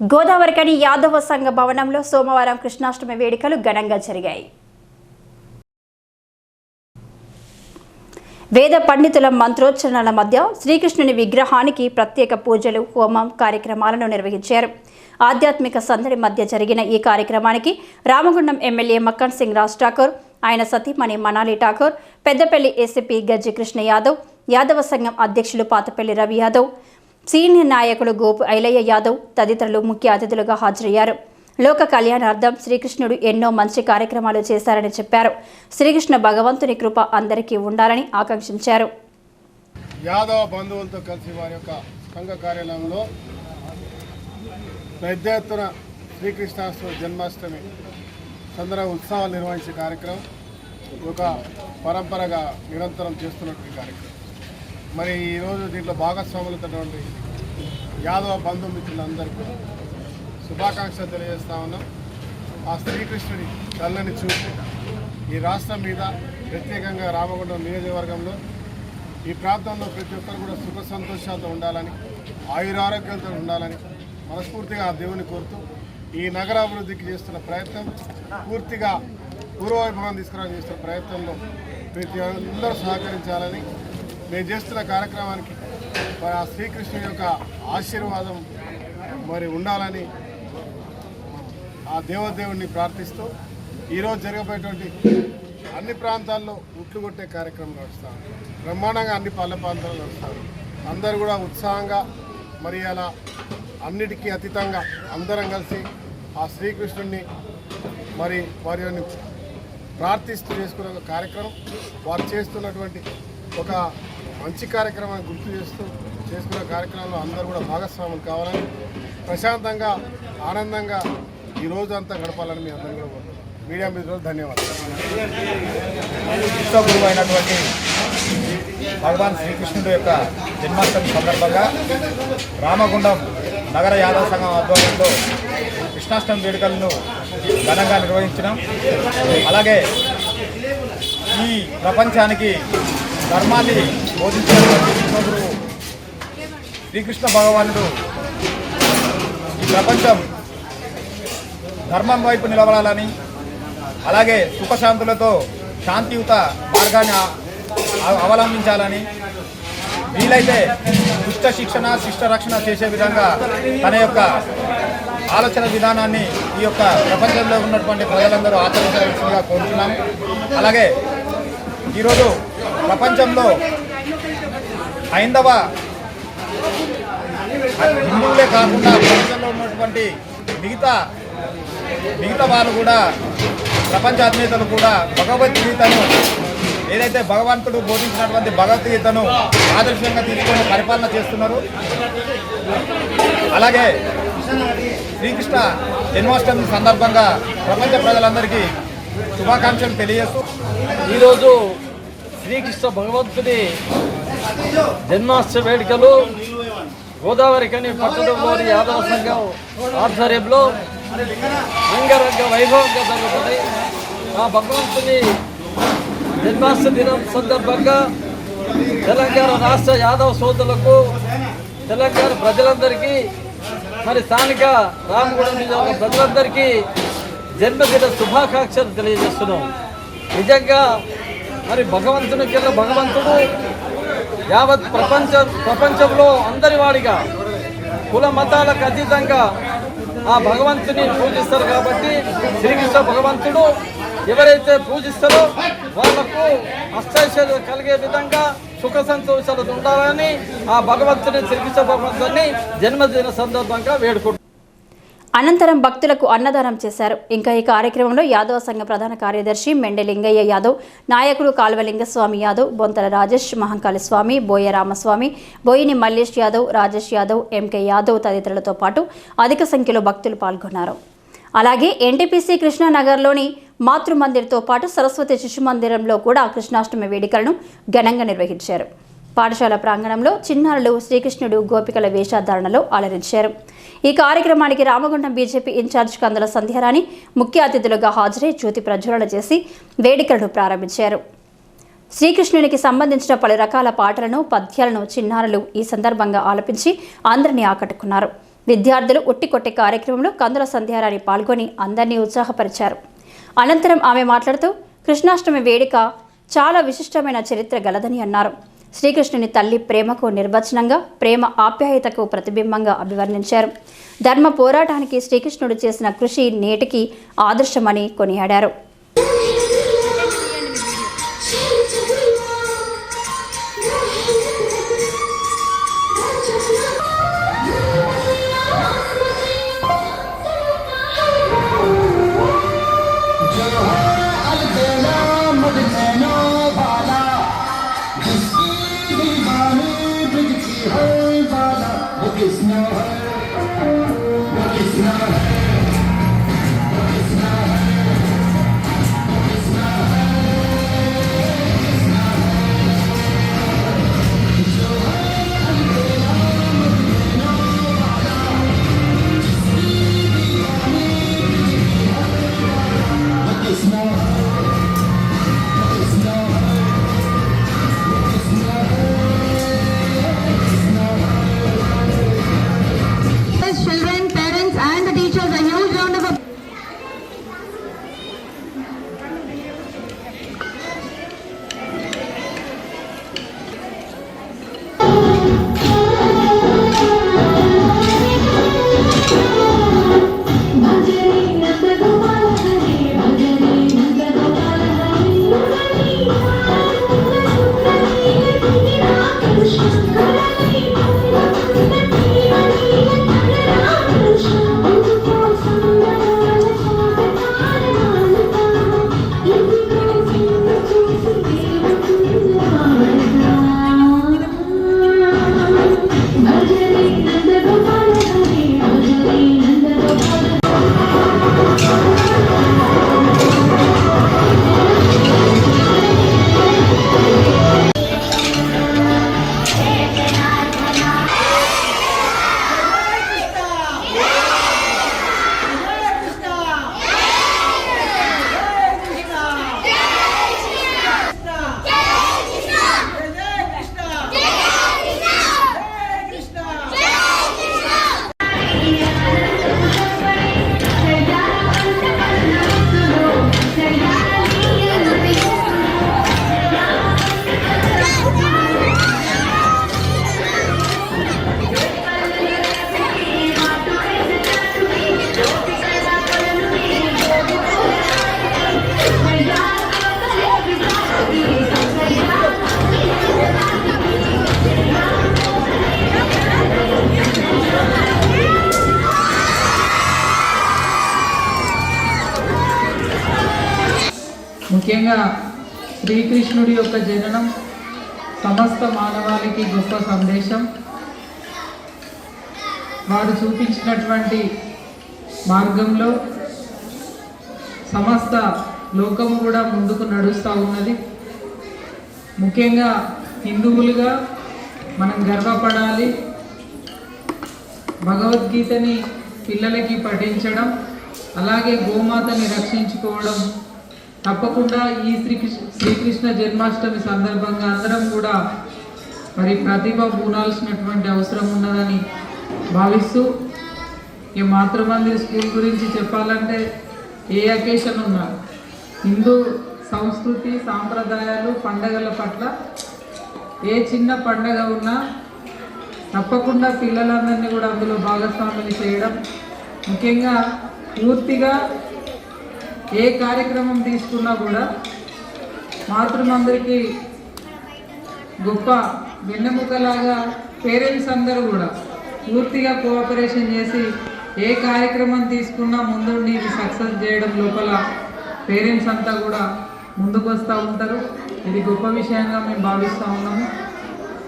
గోదావరికని యాదవ సంఘ భవనంలో సోమవారం కృష్ణాష్టమి వేడుకలు ఘనంగా జరిగాయి. వేద పండితుల మంత్రోచ్చరణల మధ్య శ్రీకృష్ణుని విగ్రహానికి ప్రత్యేక పూజలు హోమం కార్యక్రమాలను నిర్వహించారు. ఆధ్యాత్మిక సందడి మధ్య జరిగిన ఈ కార్యక్రమానికి రామగుండం ఎమ్మెల్యే మక్కన్ సింగ్ రాజ్ ఠాకూర్ ఆయన సతీమణి మనాలి ఠాకూర్ పెద్దపల్లి ఏసీపీ గజ్జి కృష్ణ యాదవ్ యాదవ సంఘం అధ్యక్షులు పాతపల్లి రవి యాదవ్ సీనియర్ నాయకులు గోపు ఐలయ్య యాదవ్ తదితరులు ముఖ్య అతిథులుగా హాజరయ్యారు. లోక కళ్యాణార్థం శ్రీకృష్ణుడు ఎన్నో మంచి కార్యక్రమాలు చేశారని చెప్పారు. శ్రీకృష్ణ భగవంతుని కృప అందరికీ ఉండాలని ఆకాంక్షించారు. యాదవ బంధువులతో కలిసి వారి యొక్క సంఘ కార్యాలయంలో పెద్ద ఎత్తున శ్రీకృష్ణాష్టమి జన్మాష్టమి సందర్భ ఉత్సవాలు నిర్వహించే కార్యక్రమం. ఒక పరంపరగా నిరంతరం చేస్తున్నటువంటి కార్యక్రమం. మరి ఈరోజు దీంట్లో భాగస్వాములతో యాదవ బంధుమిత్రులందరికీ శుభాకాంక్షలు తెలియజేస్తా ఉన్నాం. ఆ శ్రీకృష్ణుడి చల్లని చూపు ఈ రాష్ట్రం మీద ప్రత్యేకంగా రామగుండం నియోజకవర్గంలో ఈ ప్రాంతంలో ప్రతి ఒక్కరు కూడా సుఖ సంతోషాలతో ఉండాలని ఆయురారోగ్యాలతో ఉండాలని మనస్ఫూర్తిగా ఆ దేవుని కోరుతూ ఈ నగరాభివృద్ధికి చేస్తున్న ప్రయత్నం పూర్తిగా పూర్వవైభవం తీసుకురావడం చేస్తున్న ప్రయత్నంలో ప్రతి అందరూ సహకరించాలని మేము చేస్తున్న కార్యక్రమానికి మరి ఆ శ్రీకృష్ణుని యొక్క ఆశీర్వాదం మరి ఉండాలని ఆ దేవదేవుణ్ణి ప్రార్థిస్తూ ఈరోజు జరగబోయేటువంటి అన్ని ప్రాంతాల్లో ఉట్లు కొట్టే కార్యక్రమం నడుస్తారు బ్రహ్మాండంగా అన్ని పల్లె ప్రాంతాలు నడుస్తారు అందరూ కూడా ఉత్సాహంగా మరి అలా అన్నిటికీ అతీతంగా అందరం కలిసి ఆ శ్రీకృష్ణుడిని మరి వారిని ప్రార్థిస్తూ చేసుకునే కార్యక్రమం వారు చేస్తున్నటువంటి ఒక మంచి కార్యక్రమాన్ని గుర్తు చేస్తూ చేసుకునే కార్యక్రమంలో అందరూ కూడా భాగస్వాములు కావాలని ప్రశాంతంగా ఆనందంగా ఈ రోజు అంతా గడపాలని మీ అందరూ కూడా కోరుతున్నాను మీడియా మిత్రులు ధన్యవాదాలు. విశ్వగురువు అయినటువంటి భగవాన్ శ్రీకృష్ణుడు యొక్క జన్మాష్టమి సందర్భంగా రామగుండం నగర యాదవ సంఘం ఆధ్వర్యంలో కృష్ణాష్టమి వేడుకలను ఘనంగా నిర్వహించినాం. అలాగే ఈ ప్రపంచానికి ధర్మాన్ని బోధించారు. విశ్వగురువు శ్రీకృష్ణ భగవానుడు ఈ ప్రపంచం ధర్మం వైపు నిలబడాలని అలాగే సుఖశాంతులతో శాంతియుత మార్గాన్ని అవలంబించాలని వీలైతే దుష్ట శిక్షణ శిష్ట రక్షణ చేసే విధంగా తన యొక్క ఆలోచన విధానాన్ని ఈ యొక్క ప్రపంచంలో ఉన్నటువంటి ప్రజలందరూ ఆచరించాల్సిందిగా కోరుతున్నాం అలాగే ఈరోజు ప్రపంచంలో హైందవ హిందువులే కాకుండా ప్రపంచంలో ఉన్నటువంటి మిగతా మిగతా వాళ్ళు కూడా ప్రపంచ అధినేతలు కూడా భగవద్గీతను ఏదైతే భగవంతుడు బోధించినటువంటి భగవద్గీతను ఆదర్శంగా తీసుకొని పరిపాలన చేస్తున్నారు. అలాగే శ్రీకృష్ణ జన్మాష్టమి సందర్భంగా ప్రపంచ ప్రజలందరికీ శుభాకాంక్షలు తెలియజేస్తూ ఈరోజు శ్రీకృష్ణ భగవంతుడి జన్మాష్టమి వేడుకలు గోదావరి కని పట్టణంలోని యాదవ సంఘం ఆధ్వర్యంలో అంగరంగ వైభవంగా జరుగుతుంది. ఆ భగవంతుని జన్మాష్ట దినం సందర్భంగా తెలంగాణ రాష్ట్ర యాదవ సోదరులకు తెలంగాణ ప్రజలందరికీ మరి స్థానిక రామగూడెం నియోజకవర్గ ప్రజలందరికీ జన్మదిన శుభాకాంక్షలు తెలియజేస్తున్నాం. నిజంగా మరి భగవంతుని కింద భగవంతుడు యావత్ ప్రపంచ ప్రపంచంలో అందరి వాడిగా కుల మతాలకు అతీతంగా ఆ భగవంతుని పూజిస్తారు కాబట్టి శ్రీకృష్ణ భగవంతుడు ఎవరైతే పూజిస్తారో వాళ్ళకు అష్టైశ్వర్యం కలిగే విధంగా సుఖ సంతోషాలు ఉండాలని ఆ భగవంతుని శ్రీకృష్ణ భగవంతుని జన్మదిన సందర్భంగా వేడుకుంటున్నారు అనంతరం భక్తులకు అన్నదానం చేశారు. ఇంకా ఈ కార్యక్రమంలో యాదవ సంఘ ప్రధాన కార్యదర్శి మెండలింగయ్య యాదవ్ నాయకుడు కాల్వలింగస్వామి యాదవ్ బొంతల రాజేష్ మహంకాళి స్వామి బోయ రామస్వామి బోయిని మల్లేష్ యాదవ్ రాజేష్ యాదవ్ ఎంకే యాదవ్ తదితరులతో పాటు అధిక సంఖ్యలో భక్తులు పాల్గొన్నారు. అలాగే ఎన్టీపీసీ కృష్ణానగర్లోని మాతృమందిర్తో పాటు సరస్వతి శిశు మందిరంలో కూడా కృష్ణాష్టమి వేడుకలను ఘనంగా నిర్వహించారు. పాఠశాల ప్రాంగణంలో చిన్నారులు శ్రీకృష్ణుడు గోపికల వేషధారణలో అలరించారు. ఈ కార్యక్రమానికి రామగుండం బీజేపీ ఇన్ఛార్జ్ కందుల సంధ్యారాణి ముఖ్య అతిథులుగా హాజరై జ్యోతి ప్రజ్వలన చేసి వేడుకలను ప్రారంభించారు. శ్రీకృష్ణునికి సంబంధించిన పలు రకాల పాటలను పద్యాలను చిన్నారులు ఈ సందర్భంగా ఆలపించి అందరినీ ఆకట్టుకున్నారు. విద్యార్థులు ఉట్టికొట్టే కార్యక్రమంలో కందుల సంధ్యారాణి పాల్గొని అందరినీ ఉత్సాహపరిచారు. అనంతరం ఆమె మాట్లాడుతూ కృష్ణాష్టమి వేడుక చాలా విశిష్టమైన చరిత్ర గలదని అన్నారు. శ్రీకృష్ణుని తల్లి ప్రేమకు నిర్వచనంగా ప్రేమ ఆప్యాయతకు ప్రతిబింబంగా అభివర్ణించారు. ధర్మ పోరాటానికి శ్రీకృష్ణుడు చేసిన కృషి నేటికి ఆదర్శమని కొనియాడారు. ముఖ్యంగా శ్రీకృష్ణుడి యొక్క జననం సమస్త మానవాళికి గొప్ప సందేశం. వారు చూపించినటువంటి మార్గంలో సమస్త లోకం కూడా ముందుకు నడుస్తూ ఉన్నది. ముఖ్యంగా హిందువులుగా మనం గర్వపడాలి. భగవద్గీతని పిల్లలకి పఠించడం అలాగే గోమాతని రక్షించుకోవడం తప్పకుండా ఈ శ్రీకృష్ణ శ్రీకృష్ణ జన్మాష్టమి సందర్భంగా అందరం కూడా మరి ప్రతిభ పూనాల్సినటువంటి అవసరం ఉన్నదని భావిస్తూ ఈ మాతృమందిర్ స్కూల్ గురించి చెప్పాలంటే ఏ అకేషన్ ఉన్నా హిందూ సంస్కృతి సాంప్రదాయాలు పండగల పట్ల ఏ చిన్న పండగ ఉన్నా తప్పకుండా పిల్లలందరినీ కూడా అందులో భాగస్వాములు చేయడం. ముఖ్యంగా పూర్తిగా ఏ కార్యక్రమం తీసుకున్నా కూడా మాతృమందరికీ గొప్ప వెన్నెముకలాగా పేరెంట్స్ అందరూ కూడా పూర్తిగా కోఆపరేషన్ చేసి ఏ కార్యక్రమం తీసుకున్నా ముందుండి ఇది సక్సెస్ చేయడం లోపల పేరెంట్స్ అంతా కూడా ముందుకు వస్తూ ఉంటారు. ఇది గొప్ప విషయంగా మేము భావిస్తూ ఉన్నాము.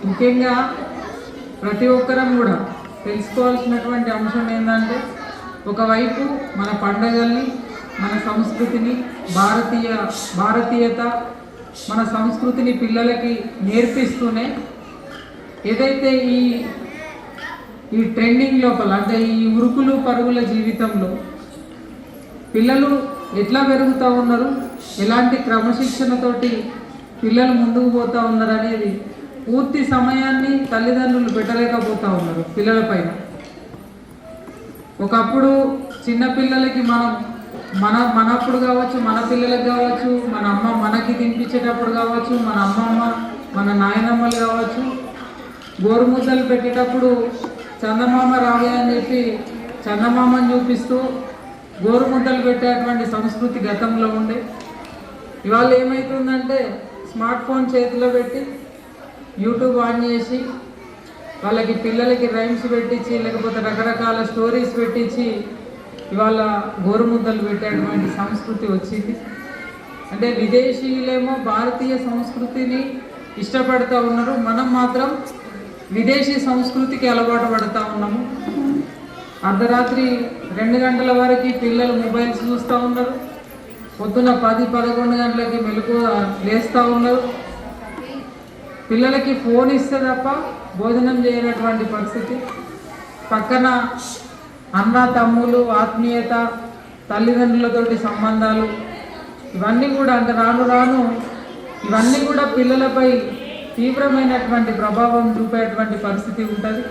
ముఖ్యంగా ప్రతి ఒక్కరం కూడా తెలుసుకోవాల్సినటువంటి అంశం ఏంటంటే ఒకవైపు మన పండగల్ని మన సంస్కృతిని భారతీయ భారతీయత మన సంస్కృతిని పిల్లలకి నేర్పిస్తూనే ఏదైతే ఈ ఈ ట్రెండింగ్ లోపల అంటే ఈ ఉరుకులు పరుగుల జీవితంలో పిల్లలు ఎట్లా పెరుగుతూ ఉన్నారు ఎలాంటి క్రమశిక్షణతోటి పిల్లలు ముందుకు పోతూ ఉన్నారు అనేది పూర్తి సమయాన్ని తల్లిదండ్రులు పెట్టలేకపోతూ ఉన్నారు పిల్లలపైన ఒకప్పుడు చిన్నపిల్లలకి మనం మన మనప్పుడు కావచ్చు మన పిల్లలకు కావచ్చు మన అమ్మ మనకి తినిపించేటప్పుడు కావచ్చు మన అమ్మమ్మ మన నాయనమ్మలు కావచ్చు గోరుముద్దలు పెట్టేటప్పుడు చందమామ రావే అని చెప్పి చందమామని చూపిస్తూ గోరుముద్దలు పెట్టేటువంటి సంస్కృతి గతంలో ఉండే. ఇవాళ ఏమవుతుందంటే స్మార్ట్ ఫోన్ చేతిలో పెట్టి యూట్యూబ్ ఆన్ చేసి వాళ్ళకి పిల్లలకి రైమ్స్ పెట్టించి లేకపోతే రకరకాల స్టోరీస్ పెట్టించి ఇవాళ గోరుముద్దలు పెట్టేటువంటి సంస్కృతి వచ్చింది. అంటే విదేశీయులేమో భారతీయ సంస్కృతిని ఇష్టపడుతూ ఉన్నారు. మనం మాత్రం విదేశీ సంస్కృతికి అలవాటు పడుతూ ఉన్నాము. అర్ధరాత్రి రెండు గంటల వరకు పిల్లలు మొబైల్స్ చూస్తూ ఉన్నారు. పొద్దున పది పదకొండు గంటలకి మెలకు లేస్తూ ఉన్నారు. పిల్లలకి ఫోన్ ఇస్తే తప్ప భోజనం చేయనటువంటి పరిస్థితి. పక్కన అన్న తమ్ములు ఆత్మీయత తల్లిదండ్రులతోటి సంబంధాలు ఇవన్నీ కూడా అంటే రాను రాను ఇవన్నీ కూడా పిల్లలపై తీవ్రమైనటువంటి ప్రభావం చూపేటువంటి పరిస్థితి ఉంటుంది.